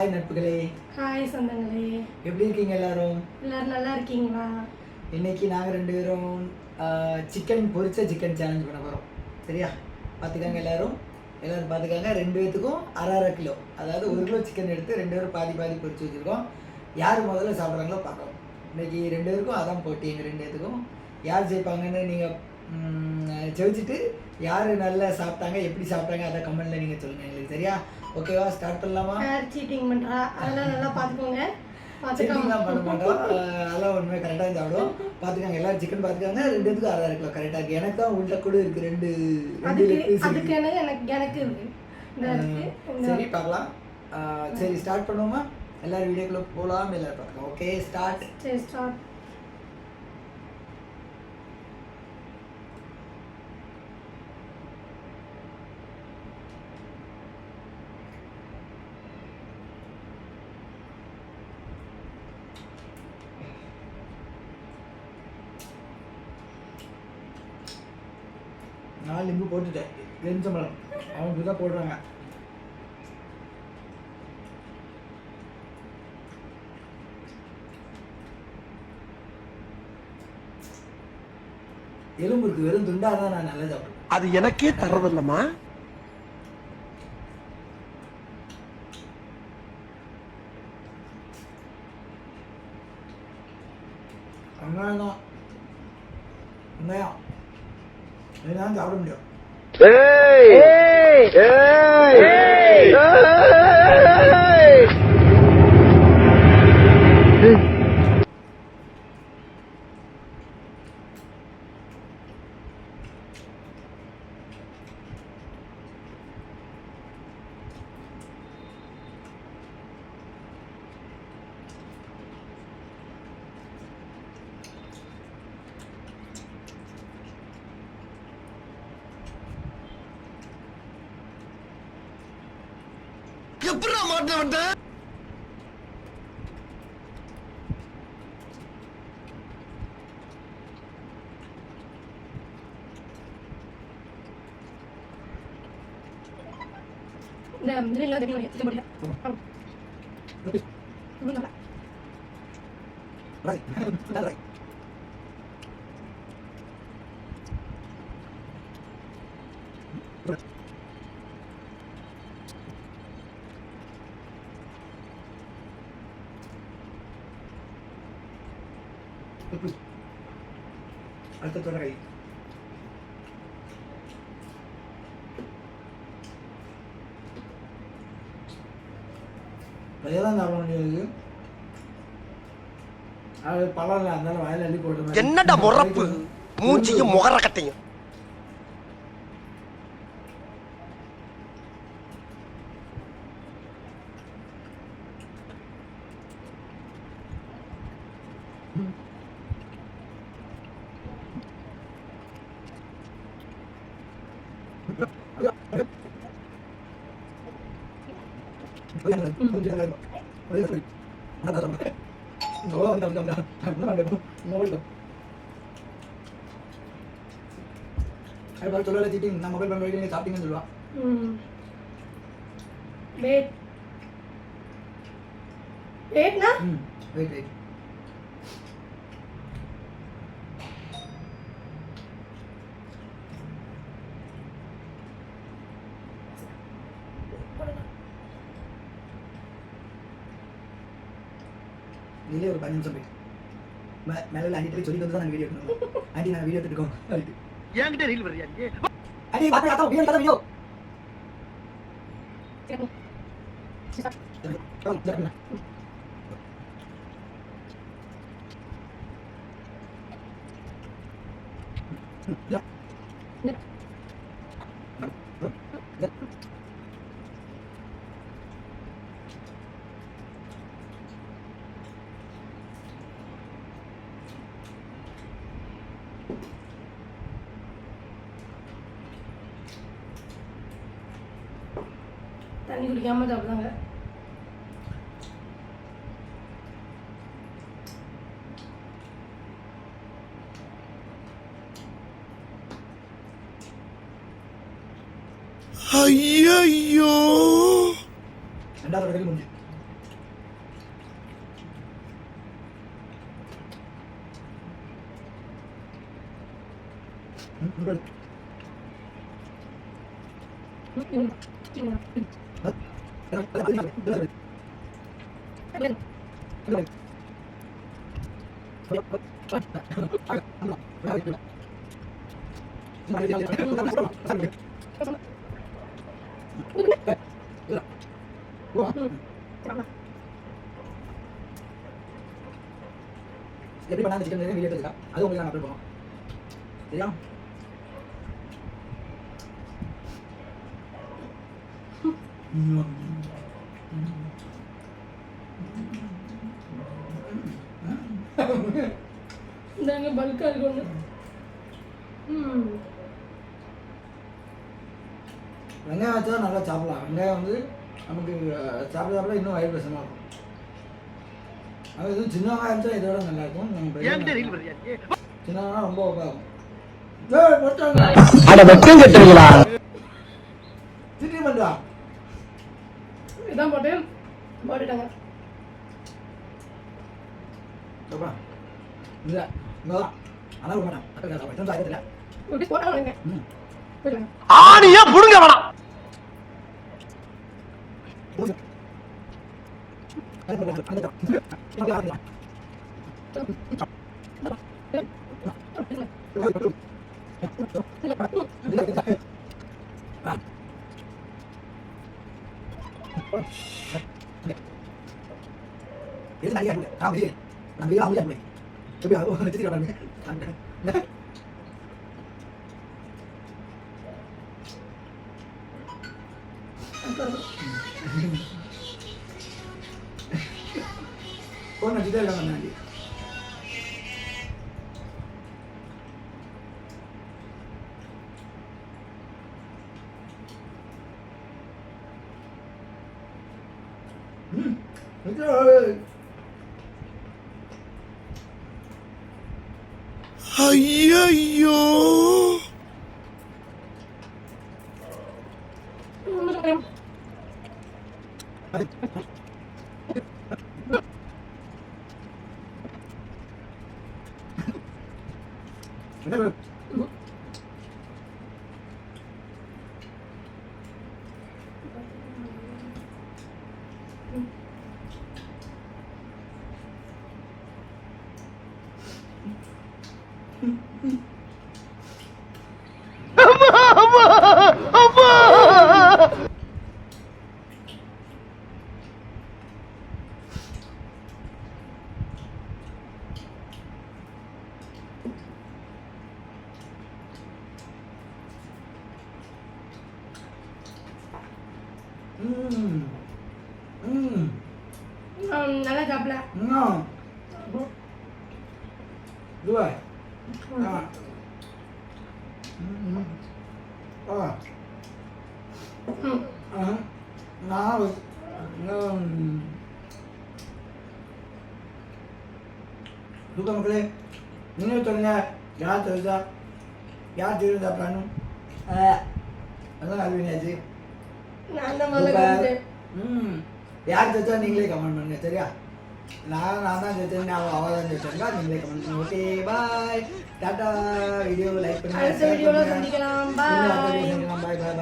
Hi நட்புகளே. Hi சொந்தங்களே. எப்படி இருக்கீங்க எல்லாரும்? எல்லாரும் நல்லா இருக்கீங்களா? இன்னைக்கு நாங்கள் ரெண்டு பேரும் சிக்கன் பொரிச்ச சிக்கன் சேலஞ்ச் பண்ண போகிறோம் சரியா? பார்த்துக்காங்க எல்லாரும். எல்லாரும் பார்த்துக்காங்க ரெண்டு பேத்துக்கும் அரை அரை கிலோ. அதாவது ஒரு கிலோ சிக்கன் எடுத்து ரெண்டு பேரும் பாதி பாதி பொரிச்சு வச்சுருக்கோம். யார் முதல்ல சாப்பிட்றாங்களோ பார்க்கலாம். இன்னைக்கு ரெண்டு பேருக்கும் அதான் போட்டி எங்கள் ரெண்டு பேத்துக்கும். யார் ஜெயிப்பாங்கன்னு நீங்கள் ஜெயிச்சுட்டு யார் நல்லா சாப்பிட்டாங்க எப்படி சாப்பிட்டாங்க அதை கமெண்ட்டில் நீங்கள் சொல்லுங்கள் எங்களுக்கு. சரியா? ஓகேவா ஸ்டார்ட் பண்ணலாமா? யார் சீட்டிங் பண்றா. அதெல்லாம் நல்லா பார்த்துக்கோங்க. சிக்கன்லாம் பண்ண மாட்டோம் அதெல்லாம் ஒன்றுமே கரெக்டாக சாப்பிடுவோம் பார்த்துக்காங்க எல்லாரும் சிக்கன் பார்த்துக்காங்க. ரெண்டு பேத்துக்கும் அரை கிலோ கரெக்டாக இருக்குது எனக்கு தான் உள்ள கூட இருக்குது ரெண்டு ரெண்டு அதுக்கு. எனக்கு எனக்கு சரி பார்க்கலாம். சரி ஸ்டார்ட் பண்ணுவோமா? எல்லாரும் வீடியோக்குள்ளே போகலாம். எல்லாரும் பார்க்கலாம். ஓகே ஸ்டார்ட் சரி ஸ்டார்ட் நான் லிம்பு போட்டுட்டேன். எரிஞ்சம்பழம் அவங்க தான் போடுறாங்க. எலும்பு இருக்கு. வெறும் துண்டா தான் நான் நல்லா சாப்பிடுவேன். அது எனக்கே தர்றதில்லம்மா வெங்காயம் தான் வெங்காயம் இதுதான் சாப்பிட முடியும் எப்படா மாட்ட வந்த இந்த இதுல தெரியும் முடியல அடுத்த தொடரை தான் சாப்பிட முடியாது அது பழம் இல்லை அதனால வாயில அள்ளி போட்டு என்னடா முறப்பு மூஞ்சியும் முகர கட்டையும் சொல்லல சீட்டிங் நான் மொபைல் பண்ண வரைக்கும் சாப்பிட்டீங்கன்னு சொல்லுவான் வெயிட் வெயிட்னா வெயிட் வெயிட் நீங்களே ஒரு பதினஞ்சு நிமிஷம் போய் மே- மேல ஆண்டி சொல்லி வந்து தான் நாங்கள் வீடியோ எடுக்கணும் ஆண்டி நான் வீடியோ எடுத்துருக்கோம் ஆண்டி என்கிட்ட ரீல் வரியா நீ ஆண்டி பார்த்து அதான் வீடியோ எடுத்தாலும் வீடியோ தண்ணி குடிக்காமல் சாப்பிட்றாங்க ஐயோ ரெண்டாவது வரைக்கும் முடிஞ்சு எப்படி பண்ணா சிக்கன் வீடியோ எடுத்துக்கலாம் அது உங்களுக்கு நான் அப்லோட் பண்ணுவோம் சரியா இந்தாங்க பல்கா இருக்கு ஒன்று ம். வெங்காயம் வச்சா நல்லா சாப்பிடலாம். வெங்காயம் வந்து நமக்கு சாப்பிட சாப்பிட இன்னும் வயிறு பிரச்சனை இருக்கும் அது இது சின்ன வெங்காயம் இதோட நல்லா இருக்கும். நம்ம சின்ன வெங்காயம் ரொம்ப அட வெக்கம் கட்டுறீங்களா? இதான் போட்டேன் போட்டுட்டாங்க சொல்றா இல்லை இங்கே ஆனால் விட மாட்டேன் அக்கா சாப்பிட்டு ஆகத்தில் இப்படி போட்டாங்க ம் போயிட்டாங்க ஆணியா புடுங்க வேணாம் ഇത് നല്ല കാര്യമില്ല ആ മതി നന്ദി ആവുക നമ്മളെ ചെപ്പി വെച്ചിട്ട് ഓ നജിതല്ല നന്ദി 그러니까 아이야이요. 엄마! 엄마! 엄마! 음. Ah. ம் Ah. Nah. Um. தூக்க மக்களே நீங்கள் சொல்லுங்க யார் தெரிஞ்சா யார் தெரிஞ்சு சாப்பிடணும் அதான் அல்வினாச்சு நான் தான் முதல்ல கவனிச்சேன் ம் யார் தெரிஞ்சா நீங்களே கமெண்ட் பண்ணுங்க சரியா நான் நான் தான் ஜெயிச்சேன் அவள் அவள் தான் ஜெயிச்சாங்க நீங்களே comment okay bye tata. Video like பண்ணுங்க அடுத்த வீடியோல சந்திக்கலாம். பாய் பாய் பாய்